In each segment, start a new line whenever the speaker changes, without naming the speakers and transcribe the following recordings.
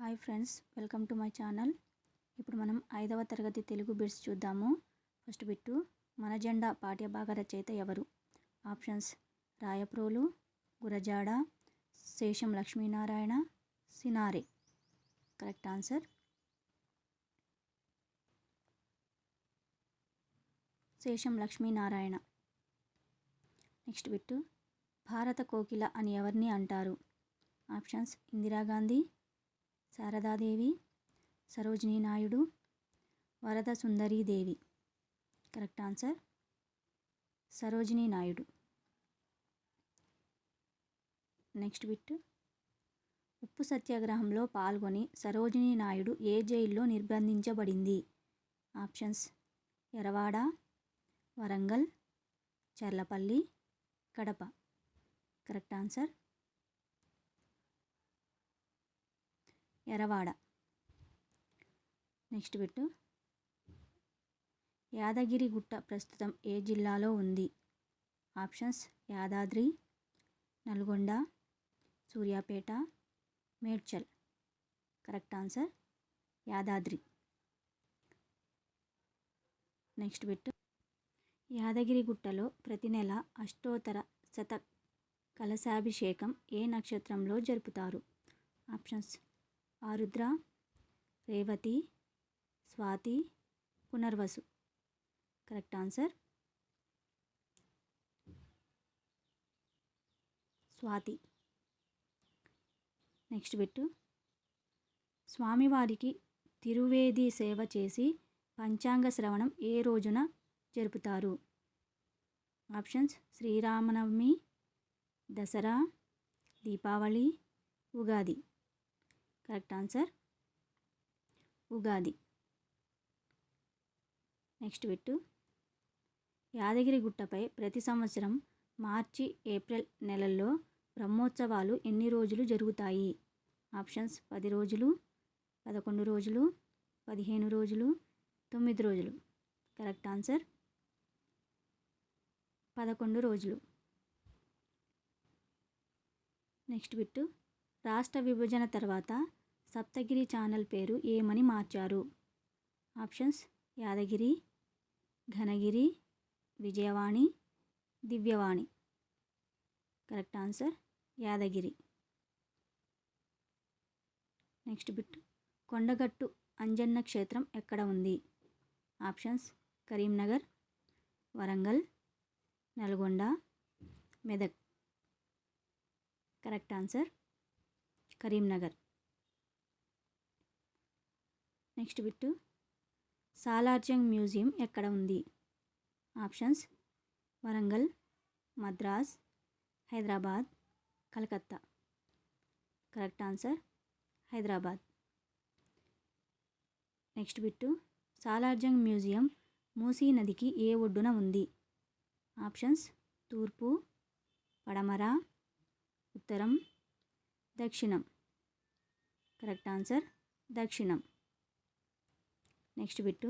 Hi friends welcome to my channel. ఇప్పుడు మనం ఐదవ తరగతి తెలుగు బిట్స్ చూద్దాము. ఫస్ట్ బిట్టు మన జెండా పాఠ్యభాగ రచయిత ఎవరు? ఆప్షన్స్ రాయప్రోలు గురజాడ శేషం లక్ష్మీనారాయణ సినారే. Correct answer? శేషం లక్ష్మీనారాయణ. నెక్స్ట్ బిట్టు భారత కోకిల అని ఎవరిని అంటారు? Options Indira Gandhi Sarada Devi Sarojini Naidu Varada Sundari Devi correct answer? Sarojini Naidu. Next bit ఉప్పు సత్యాగ్రహంలో పాల్గొని సరోజినీ నాయుడు ఏ జైల్లో నిర్బంధించబడింది? Options Yerawada Warangal Cherlapally Kadapa. Correct answer? Yerawada. Next bit Yadagiri Gutta ప్రస్తుతం ఏ జిల్లాలో ఉంది? Options Yadadri Nalgonda Suryapet Medchal. Correct answer Yadadri. Next bit Yadagiri గుట్టలో ప్రతి నెల అష్టోత్తర శత కలశాభిషేకం ఏ నక్షత్రంలో జరుపుతారు? Options Arudra Revati Swati Punarvasu. Correct answer? Swati. Next bit స్వామివారికి తిరువేది సేవ చేసి పంచాంగ శ్రవణం ఏ రోజున జరుపుతారు? Options Sri Rama Navami Dasara Deepavali Ugadi. Correct answer? Ugadi. Next పెట్టు. యాదగిరి గుట్టపై ప్రతి సంవత్సరం మార్చి ఏప్రిల్ నెలల్లో బ్రహ్మోత్సవాలు ఎన్ని రోజులు జరుగుతాయి? ఆప్షన్స్ పది రోజులు పదకొండు రోజులు పదిహేను రోజులు తొమ్మిది రోజులు. Correct answer? పదకొండు రోజులు. నెక్స్ట్ బిట్టు రాష్ట్ర విభజన తర్వాత సప్తగిరి ఛానల్ పేరు ఏమని మార్చారు? Options Yadagiri Ghanagiri Vijayavani Divyavani. Correct answer Yadagiri. Next bit Kondagattu Anjanna క్షేత్రం ఎక్కడ ఉంది? Options Karimnagar Warangal Nalgonda Medak. Correct answer Karimnagar. Next bit. Salarjung museum ఎక్కడ ఉంది? Options. Warangal Madras Hyderabad Calcutta. Correct answer Hyderabad. Next bit. Salarjung museum Musi నదికి ఏ ఒడ్డున ఉంది? Options. తూర్పు పడమర ఉత్తరం దక్షిణం. కరెక్ట్ ఆన్సర్ దక్షిణం. నెక్స్ట్ బిట్టు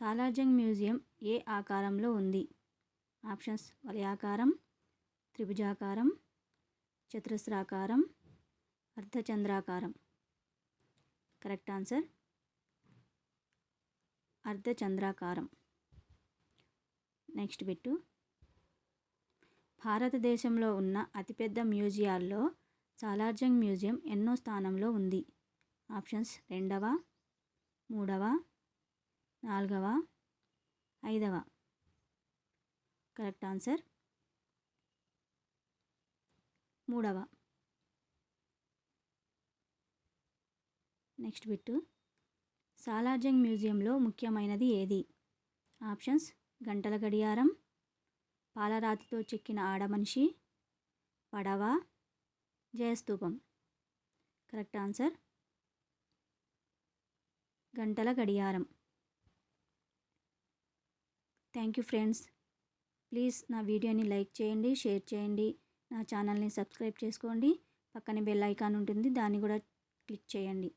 సాలార్జంగ్ మ్యూజియం ఏ ఆకారంలో ఉంది? ఆప్షన్స్ వలయాకారం త్రిభుజాకారం చతురస్రాకారం అర్ధచంద్రాకారం. Correct answer? అర్ధచంద్రాకారం. నెక్స్ట్ బిట్టు భారతదేశంలో ఉన్న అతిపెద్ద మ్యూజియాల్లో సాలార్జంగ్ మ్యూజియం ఎన్నో స్థానంలో ఉంది. ఆప్షన్స్ రెండవ మూడవ నాలుగవ ఐదవ. కరెక్ట్ ఆన్సర్ మూడవ. Next bit. సాలార్జంగ్ మ్యూజియంలో ముఖ్యమైనది ఏది? ఆప్షన్స్ గంటల గడియారం పాలరాతితో చెక్కిన ఆడమనిషి పడవ జయస్తూపం. కరెక్ట్ ఆన్సర్ గంటల గడియారం. థ్యాంక్ యూ ఫ్రెండ్స్ ప్లీజ్ నా వీడియోని లైక్ చేయండి షేర్ చేయండి. నా ఛానల్ని సబ్స్క్రైబ్ చేసుకోండి. పక్కనే బెల్ ఐకాన్ ఉంటుంది దాన్ని కూడా క్లిక్ చేయండి.